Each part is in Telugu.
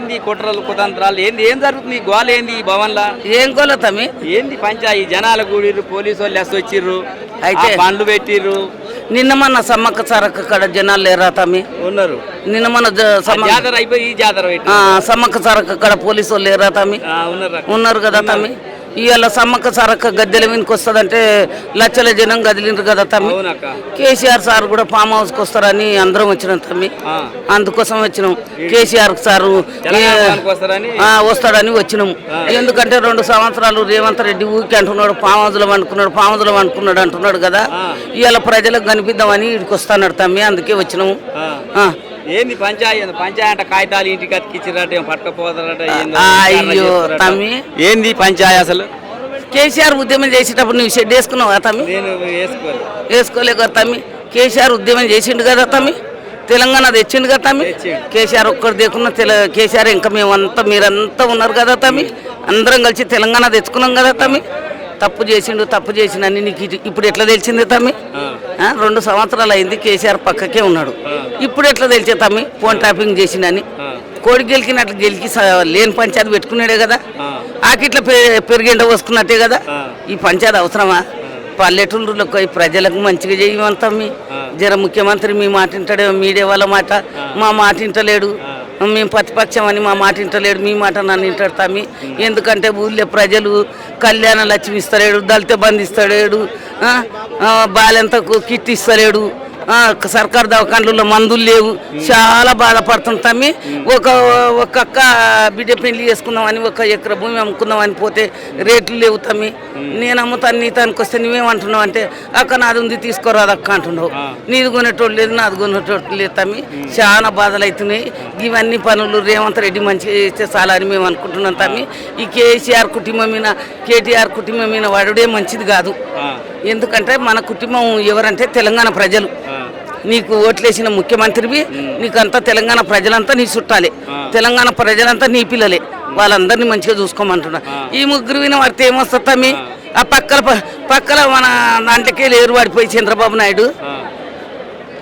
ఏంది కుట్రలు కుతంత్రాలు? ఏంది ఏం జరుగుతుంది? గోల ఏంది ఈ భవన్లా? ఏం కోల తమ్మి? ఏంది పంచాయి జనాలు కూడిర్రు పోలీసు వాళ్ళు ఎస్ వచ్చిర్రు. అయితే- బండ్లు పెట్టిర్రు. నిన్న మన సమ్మక్క సారక్క కాడ జనాలు లేరా తమ్మి? ఉన్నారు. నిన్న మన జ- సమ్మ- జాతర అయిపోయి ఈ జాతర పెట్టి ఆ, సమ్మక్క సారక్క కాడ పోలీసు వాళ్ళు లేరా తమ్మి. ఉన్నారు కదా తమ్మి? ఇవాళ సమ్మక్క సారక్క గద్దెల మీదకి వస్తుందంటే లక్షల జనం గదిలిండ్రు కదా తమ్మి. కేసీఆర్ సార్ కూడా ఫామ్ హౌస్కి వస్తారని అందరం వచ్చినాం తమ్మి. అందుకోసం వచ్చినాం. కేసీఆర్ సారు వస్తాడని వచ్చినాం. ఎందుకంటే రెండు సంవత్సరాలు రేవంత్ రెడ్డి ఊరికి అంటున్నాడు పాముజులు వండుకున్నాడు పాముజులు వండుకున్నాడు అంటున్నాడు కదా. ఇవాళ ప్రజలకు కనిపిద్దామని ఇక్కడికి వస్తాడు తమ్మి అందుకే వచ్చినాము. ఏంది పంచాయి? పంచాయి అంట కాగితాలు ఇంటికి అతికిచ్చిరట ఏం పట్టుకపోతారట అయ్యో. తమ్మి. ఏంది పంచాయి అసలు? కేసీఆర్ ఉద్యమం చేసేటప్పుడు నువ్వు షెడ్ వేసుకున్నావా తమ్మి? నేను వేసుకోవాలి వేసుకోలే కదా తమ్మి. కేసీఆర్ ఉద్యమం చేసిండు కదా తమ్మి? తెలంగాణ తెచ్చిండు కదా తమ్మి. కేసీఆర్ ఒక్కడు దేకున్న తెల కేసీఆర్ ఇంకా మేమంతా మీరంతా ఉన్నారు కదా తమ్మి? అందరం కలిసి తెలంగాణ తెచ్చుకున్నాం కదా తమ్మి? తప్పు చేసిండు తప్పు చేసిండని నీకు ఇప్పుడు ఎట్లా తెలిసింది తమ్మి? రెండు సంవత్సరాలు అయింది కేసీఆర్ పక్కకే ఉన్నాడు. ఇప్పుడు ఎట్లా తెలిసే తమ్మి? ఫోన్ ట్యాపింగ్ చేసిండని. ఆ. కోడి గెలికినట్లు గెలికి లేని పంచాయతీ పెట్టుకున్నాడే కదా. ఆకిట్ల పెరిగేంట పోసుకున్నట్టే కదా. ఈ పంచాయతీ అవసరమా? పల్లెటూళ్ళకు ప్రజలకు మంచిగా చేయమంతమ్మి జర ముఖ్యమంత్రి మీ మాట వింటాడే మీడియా వాళ్ళ మాట. మా మాట వింటలేడు. మేము ప్రతిపక్షం అని మా మాట వింటలేడు. మీ మాట నన్ను వింటాడు తమ్మి. ఎందుకంటే ఊళ్ళో ప్రజలు కళ్యాణ లక్ష్మి ఇస్తలేడు దళిత బంధు ఇస్తలేడు ఆ, ఆ, బాలెంతకు కిట్ ఇస్తలేడు. సర్కారు దవాఖాన్లలో మందులు లేవు. చాలా బాధపడుతుంది తమ్మి. ఒక ఒక అక్క బిడ్డ పెళ్ళి చేసుకుందామని ఒక ఎకర భూమి అమ్ముకుందామని పోతే రేట్లు లేవు తమ్మి. నేను అమ్ముతాను నీ తనకి వస్తే నువ్వేమంటున్నావు అంటే అక్క నాది ఉంది తీసుకోరాదు అక్క అంటున్నావు. నీది కొనేటోడు లేదు నాది కొనేటోడు లేదు తమ్మి. చాలా బాధలు అవుతున్నాయి. ఇవన్నీ పనులు రేవంత్ రెడ్డి మంచిగా చేస్తే చాలా అని మేము అనుకుంటున్నాం తమ్మి. ఈ కేసీఆర్ కుటుంబం మీద కేటీఆర్ కుటుంబం మీద వాడుడే మంచిది కాదు. ఎందుకంటే మన కుటుంబం ఎవరంటే తెలంగాణ ప్రజలు. నీకు ఓట్లేసిన ముఖ్యమంత్రివి నీకంతా తెలంగాణ ప్రజలంతా నీ చుట్టాలే. తెలంగాణ ప్రజలంతా నీ పిల్లలే. వాళ్ళందరినీ మంచిగా చూసుకోమంటున్నా. ఈ ముగ్గురు విన వాడితే ఏమొస్తుంది తమ్మి? ఆ. పక్కల పక్కల మన దాంట్లోకి లేరు వాడిపోయి చంద్రబాబు నాయుడు.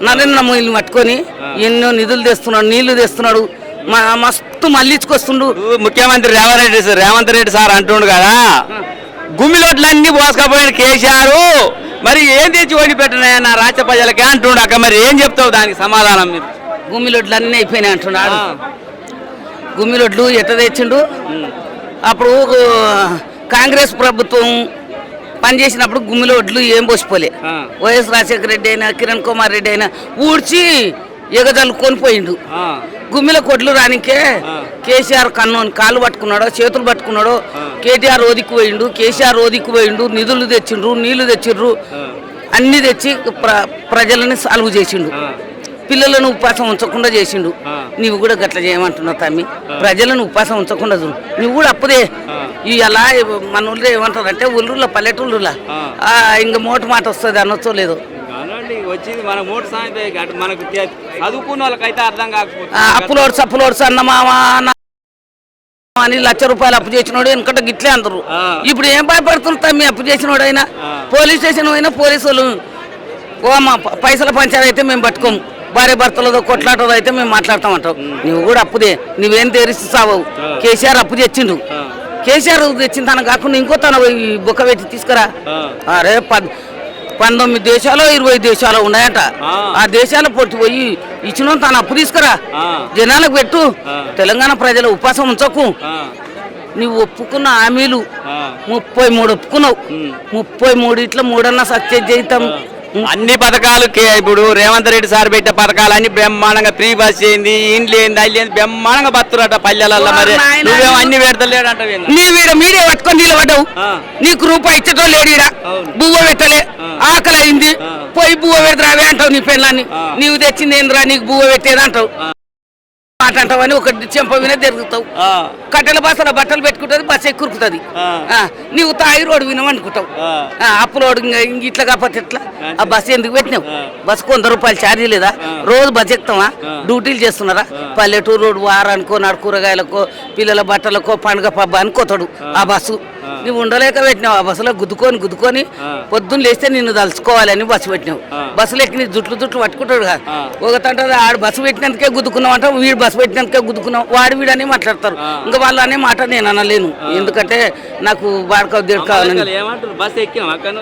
నరేంద్ర మోడీని పట్టుకొని ఎన్నో నిధులు తెస్తున్నాడు నీళ్ళు తెస్తున్నాడు. మా మస్తు మళ్ళించుకొస్తుండు. ముఖ్యమంత్రి రేవంత్ రెడ్డి సార్ రేవంత్ రెడ్డి సార్ అంటుండు కదా. గుమ్మిలోట్లన్నీ పోసుకపోయిన కేసీఆర్. మరి ఏం తెచ్చి ఓడిపెట్టినా నా రాష్ట్ర ప్రజలకే అంటుండు అక్క మరి ఏం చెప్తావు? దానికి సమాధానం మీరు గుమ్మిలొడ్లు అన్నీ అయిపోయినాయి అంటున్నాడు. గుమ్మిలొడ్లు ఎట్ట తెచ్చిండు? అప్పుడు కాంగ్రెస్ ప్రభుత్వం పనిచేసినప్పుడు గుమ్మిలో ఒడ్లు ఏం పోసిపోలే. వైఎస్ రాజశేఖర రెడ్డి అయినా కిరణ్ కుమార్ రెడ్డి అయినా ఊడ్చి ఎగదలుకొని పోయిండు. ఆ. గుమ్మిల కొడ్లు రానికే కేసీఆర్ కన్ను కాళ్ళు పట్టుకున్నాడో చేతులు పట్టుకున్నాడో కేటీఆర్ ఓదికి పోయిండు కేసీఆర్ ఓదికి పోయిండు నిధులు తెచ్చిండ్రు నీళ్ళు తెచ్చిండ్రు అన్ని తెచ్చి ప్ర ప్రజలని సాల్వ్ చేసిండు. పిల్లలను ఉపాసం ఉంచకుండా చేసిండు. నీవు కూడా గట్ల చేయమంటున్నావు తమ్మి. ప్రజలను ఉపాసం ఉంచకుండా చూడు. నువ్వు కూడా అప్పుడే ఇలా మన ఊళ్ళో ఏమంటారంటే ఊళ్ళో పల్లెటూళ్ళలో. ఆ, ఇంక మోటు మాట వస్తుంది అనొచ్చో లేదో. వచ్చింది మన మోటార్ సాయంత్రం అటు మనకు తె- చదువుకున్న వాళ్ళకైతే అర్థం కాకపోతే ఆ, అప్పులోడ్స్ అప్పులోడ్స్ అని లక్ష రూపాయలు అప్పు చేసినోడు వెనకట గిట్లే అందరు. ఇప్పుడు ఏం భయపడుతుంది తమ్మి? అప్పు చేసినోడు అయినా. పోలీస్ స్టేషన్ అయినా పోలీసు వాళ్ళు ఓ ప- పైసల పంచాయతీ అయితే మేము పట్టుకోము భార్య భర్తలతో కొట్లాటదో అయితే మేము మాట్లాడతాం అంటావు నువ్వు కూడా అప్పుదే నువ్వేం తెరిచి సావవు. కేసీఆర్ అప్పు తెచ్చిండు. కేసీఆర్ తెచ్చిన తన కాకుండా ఇంకో తన బొక్క పెట్టి తీసుకురా. అరే పద్ పంతొమ్మిది దేశాలు ఇరవై దేశాలు ఉన్నాయంట ఆ. దేశాల పొట్టి పోయి ఇచ్చిన తన అప్పు తీసుకురా. జనాలకు పెట్టు. తెలంగాణ ప్రజల ఉపాసం ఉంచకు. నువ్వు ఒప్పుకున్న హామీలు. ముప్పై మూడు ఒప్పుకున్నావు ముప్పై మూడు ఇట్లా మూడన్నా సక్సెస్ చేద్దాం అన్ని పథకాలు కే- ఇప్పుడు రేవంత్ రెడ్డి సార్ పెట్టే పథకాలు అన్ని బ్రహ్మాండంగా ఫ్రీ బస్ ఏంది ఇండ్లు ఏంది అల్లు ఏంది బ్రహ్మాండంగా బతురట పల్లెలలో మరి. అన్ని పెడతలేడు నీ వీడ మీడియా పట్టుకొని నిలబడ్డావు. నీకు రూపాయి ఇచ్చటో లేడీడ అవును. బువ్వ పెట్టలే. ఆకలి అయింది. పోయి బువ్వ పెడతావే అంటావు నీ ఆ. నీవు తెచ్చింది ఏంద్రా నీకు బువ్వ పెట్టేది అంటావు. మాట అంటావని ఒక చెంప విన తిరుగుతావు. కట్టెల బస్సులో బట్టలు పెట్టుకుంటుంది బస్సు ఎక్కురుకుతుంది ఆ. నీవు తాయి రోడ్డు వినమనుకుంటావు ఆ. ఆ, అప్పులోడు ఇట్లా కాకపోతే ఎట్లా? ఆ బస్సు ఎందుకు పెట్టినావు? ఆ. బస్సుకు వంద రూపాయలు ఛార్జీ లేదా? రోజు బస్ ఎక్కుతావా? డ్యూటీలు చేస్తున్నారా? పల్లెటూరు రోడ్డు వారానికో నాడు కూరగాయలకో పిల్లల బట్టలకో పండుగ పబ్బ అనుకోతాడు ఆ బస్సు. నువ్వు ఉండలేక పెట్టినావు. ఆ బస్సులో గుద్దుకొని గుద్దుకొని పొద్దున్న లేస్తే నిన్ను తలుచుకోవాలని బస్సు పెట్టినావు. బస్సులు ఎక్కి నీ జుట్లు జుట్లు పట్టుకుంటాడు కదా. ఒక తంట ఆడు బస్సు పెట్టినందుకే గుద్దుకున్నావు అంట వీడు బస్సు బస్ పెట్టినాక గుద్దుకున్నాం వాడు వీడని మాట్లాడతారు. ఇంకా వాళ్ళు అనే మాట నేను అనలేను. ఎందుకంటే నాకు బస్ ఎక్కాం అక్కడ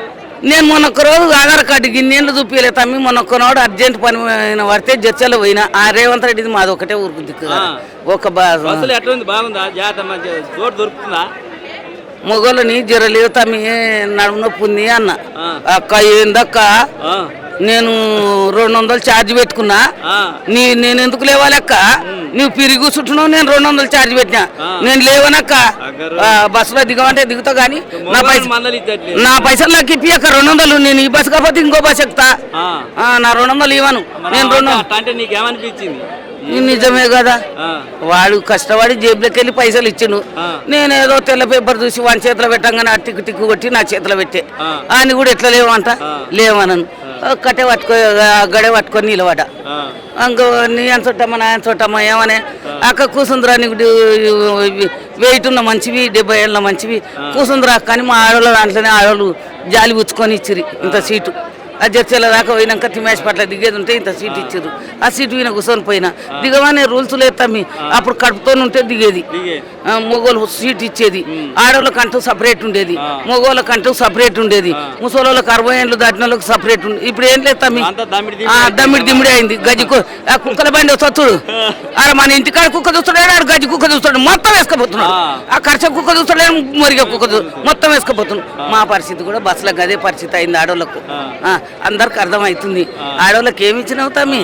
నేను మొన్న ఒక రోజు ఆధార్ కార్డు గిన్నెళ్ళు చూపించలే తమ్మి. మొన్న ఒక్కనాడు అర్జెంట్ పని అయిన పడితే జచ్చలో పోయినా. ఆ రేవంత్ రెడ్డిది మాది ఒకటే ఊరుకు దిక్కు. ఒక బాగుందా? దొరుకుతుందా? మొగోళ్ళని జరలేదు తమ్మి నడుము నొప్పి ఉంది అన్న. అక్క ఏందక్క? నేను రెండు వందలు ఛార్జ్ పెట్టుకున్నా. నీ నేను ఎందుకు లేవాలక్క నువ్వు పిరిగి కూర్చుంటున్నావు నేను రెండు వందలు ఛార్జ్ పెట్టినా. నేను లేవనక్క బస్సులో దిగమంటే దిగుతా కానీ నా పైసలు నా పైసలు నాకు ఇప్పి అక్క రెండు వందలు. నేను ఈ బస్సు కాకపోతే ఇంకో బస్సు ఎక్కుతా. నా రెండు వందలు ఇవ్వను. నేను రెండు అంటే నీకేమనిపించింది? నిజమే కదా. వాడు కష్టపడి జేబులోకి వెళ్ళి పైసలు ఇచ్చిండు. ఆ. నేను ఏదో తెల్ల పేపర్ చూసి వాని చేతిలో పెట్టంగానే ఆ టిక్కు టిక్కు కొట్టి నా చేతిలో పెట్టే. ఆ. అని కూడా ఎట్లా లేవంట. లేవనను. కట్టే పట్టుకో గడే పట్టుకొని నిలబడ ఇంకో నీ ఎంతొట్టమ్మా నా ఎంతొట్టమ్మా ఏమనే? అక్క కూసుందిరా నీకు వెయిట్ ఉన్న మంచివి డెబ్బై ఏళ్ళ మంచివి. కూసుందిరా అక్క అని మా ఆడవాళ్ళ దాంట్లోనే ఆడవాళ్ళు జాలి పుచ్చుకొని ఇచ్చిరి ఇంత సీటు. ఆ దాకా పోయినాక తిమేష్ పట్ల దిగేది ఉంటే ఇంత సీట్ ఇచ్చారు. ఆ సీటు విన కూర్చొని పోయినా. దిగవానే రూల్స్ లేదు తమ్మి. అప్పుడు కడుపుతోనే ఉంటే దిగేది మగోళ్ళు సీట్ ఇచ్చేది. ఆడవాళ్ళకి అంటూ సపరేట్ ఉండేది. మగోళ్ళకి అంటూ సపరేట్ ఉండేది. ముసలోళ్ళకి అరవై ఏళ్ళు దాటిన వాళ్ళకి సపరేట్ ఉంది ఇప్పుడు ఏం లేదు తమ్మి. దమ్మిడి ఆ, దమ్మిడి అయింది. గజ్జి కుక్కల బండి వస్తాడు అరే మన ఇంటికాడ కుక్క చూస్తాడు ఆడు గజ్జి కుక్క చూస్తాడు మొత్తం వేసుకపోతున్నాడు. ఆ. ఖర్చు కుక్క చూస్తాడు మురిగే కుక్క మొత్తం వేసుకపోతున్నాడు. మా పరిస్థితి కూడా బస్సులకు అదే పరిస్థితి అయింది ఆడవాళ్ళకు అందరికి అర్థమవుతుంది. ఆడవాళ్ళకి ఏమి ఇచ్చినావు తమ్మి?